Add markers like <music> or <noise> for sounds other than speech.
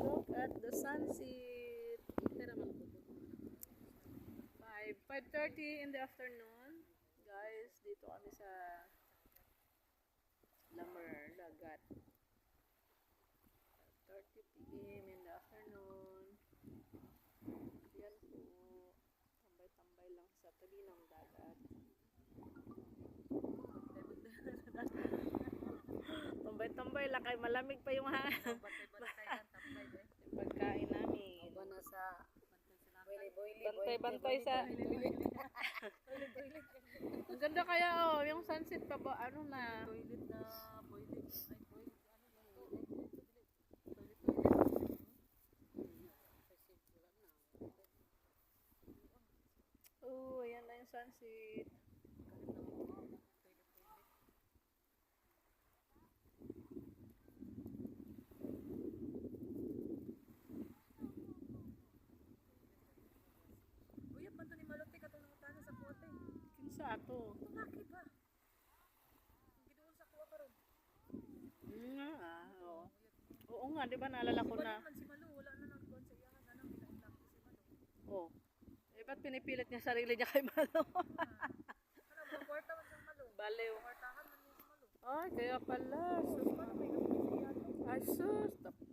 Look at the sunset. Tara man. 5, 5.30 in the afternoon. Guys, dito kami sa Lamer, Lagat. 30 p.m. in the afternoon. Yan po. Tambay-tambay lang sa tabi ng dagat. <laughs> Tambay-tambay lang kay malamig pa yung hangin. Bantay-bantay ang taplay eh. yung pagkain namin. Ba na sa boily-boily. Bantay-bantay sa... Ang ganda kaya oh, yung sunset pa ba, ano na. Toilet na. Ay. Ano? Toilet, wala na. Oh, ayan na yung sunset. Oo nga, di ba naalala ko na. si Malu, wala na nang kuwan sa iyahan ano, ilang-ilang si Malu. Oh. Eh, ba't pinipilit niya sarili niya kay Malo? <laughs> Ano, mga kwarta man sa Malu. Baliw. Kwartahan man niya si Malu. Ay, kaya pala. Sus. Paano may kapit sa iyahan? Ay, sus. Tap-